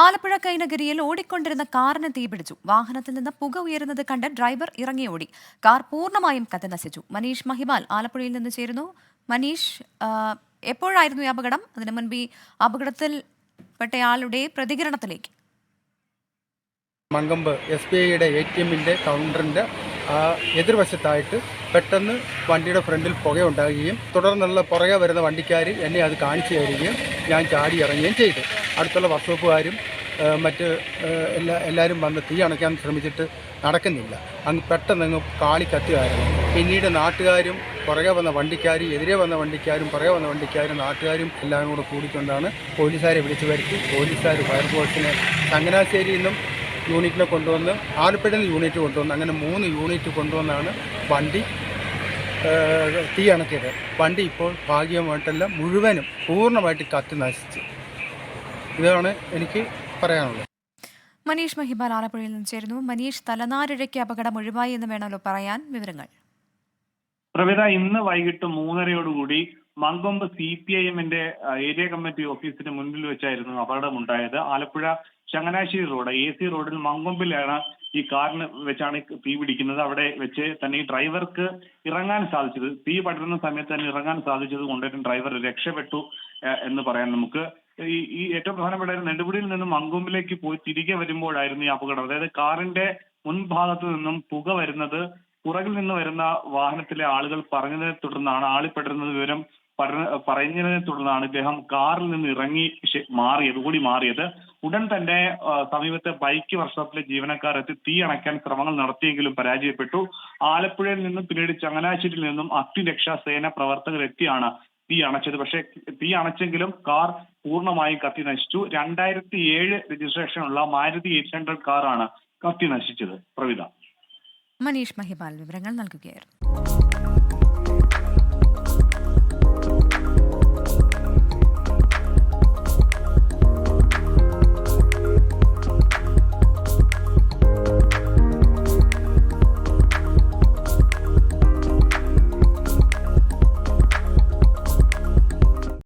ആലപ്പുഴ കൈനഗരിയിൽ ഓടിക്കൊണ്ടിരുന്ന കാറിന് തീപിടിച്ചു വാഹനത്തിൽ നിന്ന് പുക ഉയരുന്നത് കണ്ട് ഡ്രൈവർ ഇറങ്ങി ഓടി. കാർ പൂർണമായും കത്തി നശിച്ചു. മനീഷ് മഹിബാൽ ആലപ്പുഴയിൽ നിന്ന് ചേരുന്നു. മനീഷ് എപ്പോഴായിരുന്നു ഈ അപകടം? അതിനു മുൻപ് ഈ അപകടത്തിൽ പെട്ടയാളുടെ പ്രതികരണത്തിലേക്ക്. മങ്കമ്പ് എസ് ബി ഐയുടെ എ ടി എമ്മിന്റെ കൗണ്ടറിന്റെ എതിർവശത്തായിട്ട് പെട്ടെന്ന് വണ്ടിയുടെ ഫ്രണ്ടിൽ പുകയുണ്ടാകുകയും തുടർന്നുള്ള പുറകെ വരുന്ന വണ്ടിക്കാർ എന്നെ അത് കാണിച്ചു തരികയും ഞാൻ ചാടി ഇറങ്ങുകയും ചെയ്തു. അടുത്തുള്ള വർക്ക്ഷോപ്പുകാരും മറ്റ് എല്ലാ എല്ലാവരും വന്ന് തീ അണയ്ക്കാൻ ശ്രമിച്ചിട്ട് നടക്കുന്നില്ല. അങ്ങ് പെട്ടെന്ന് അങ്ങ് കാളി കത്തുകയായിരുന്നു പിന്നീട് നാട്ടുകാരും പുറകെ വന്ന വണ്ടിക്കാരും എതിരെ വന്ന വണ്ടിക്കാരും പുറകെ വന്ന വണ്ടിക്കാരും നാട്ടുകാരും എല്ലാവരും കൂടെ കൂടിക്കൊണ്ടാണ് പോലീസുകാരെ വിളിച്ചു വരുത്തി. പോലീസുകാർ ഫയർഫോഴ്സിനെ ചങ്ങനാശ്ശേരിയിൽ നിന്നും യൂണിറ്റിനെ കൊണ്ടുവന്ന് ആലപ്പുഴയിൽ നിന്ന് യൂണിറ്റ് കൊണ്ടുവന്ന് അങ്ങനെ മൂന്ന് യൂണിറ്റ് കൊണ്ടുവന്നാണ് വണ്ടി തീ അണക്കിയത്. വണ്ടി ഇപ്പോൾ ഭാഗ്യമായിട്ടല്ല മുഴുവനും പൂർണമായിട്ട് കത്തി നശിച്ചു. ഇതാണ് എനിക്ക് പറയാനുള്ളത്. മനീഷ് മഹിബാൽ ആലപ്പുഴയിൽ നിന്ന് ചേരുന്നു. മനീഷ് തലനാരിഴയ്ക്ക് അപകടം ഒഴിവായി എന്ന് വേണമല്ലോ പറയാൻ വിവരങ്ങൾ. പ്രവിത ഇന്ന് വൈകിട്ട് മൂന്നരയോടുകൂടി മങ്കൊമ്പ് സി പി ഐ എമ്മിന്റെ ഏരിയ കമ്മിറ്റി ഓഫീസിന് മുന്നിൽ വെച്ചായിരുന്നു അപകടമുണ്ടായത്. Alappuzha Changanassery road A C റോഡിൽ മങ്കൊമ്പിലാണ് ഈ കാറിന് വെച്ചാണ് തീ പിടിക്കുന്നത്. അവിടെ വെച്ച് തന്നെ ഈ ഡ്രൈവർക്ക് ഇറങ്ങാൻ സാധിച്ചത് തീ പടരുന്ന സമയത്ത് തന്നെ ഇറങ്ങാൻ സാധിച്ചത് കൊണ്ട് ഡ്രൈവർ രക്ഷപ്പെട്ടു എന്ന് പറയാൻ നമുക്ക് ഈ ഈ ഏറ്റവും പ്രധാനപ്പെട്ട ഒരു നെടുമുടിയിൽ നിന്നും മങ്കൊമ്പിലേക്ക് പോയി തിരികെ വരുമ്പോഴായിരുന്നു ഈ അപകടം. അതായത് കാറിന്റെ മുൻഭാഗത്ത് നിന്നും പുക വരുന്നത് പുറകിൽ നിന്ന് വരുന്ന വാഹനത്തിലെ ആളുകൾ പറഞ്ഞതിനെ തുടർന്നാണ് ആളിപ്പെട്ടിരുന്നത് വിവരം പറഞ്ഞ- പറഞ്ഞതിനെ തുടർന്നാണ് ഇദ്ദേഹം കാറിൽ നിന്ന് ഇറങ്ങി മാറിയത് കൂടി മാറിയത്. ഉടൻ തന്നെ സമീപത്തെ ബൈക്ക് വർഷത്തിലെ ജീവനക്കാരെത്തി തീ അണയ്ക്കാൻ ശ്രമങ്ങൾ നടത്തിയെങ്കിലും പരാജയപ്പെട്ടു. ആലപ്പുഴയിൽ നിന്നും പിന്നീട് ചങ്ങനാശ്ശേരിയിൽ നിന്നും അഗ്നിരക്ഷാ സേന പ്രവർത്തകർ എത്തിയാണ് തീ അണച്ചത്. പക്ഷേ തീ അണച്ചെങ്കിലും കാർ പൂർണമായും കത്തി നശിച്ചു. രണ്ടായിരത്തി ഏഴ് രജിസ്ട്രേഷനുള്ള മാരുതി എയ്റ്റ് ഹൺഡ്രഡ് കാറാണ് കത്തി നശിച്ചത്. പ്രവിത. മനീഷ് മഹിബാൽ വിവരങ്ങൾ നൽകുകയായിരുന്നു.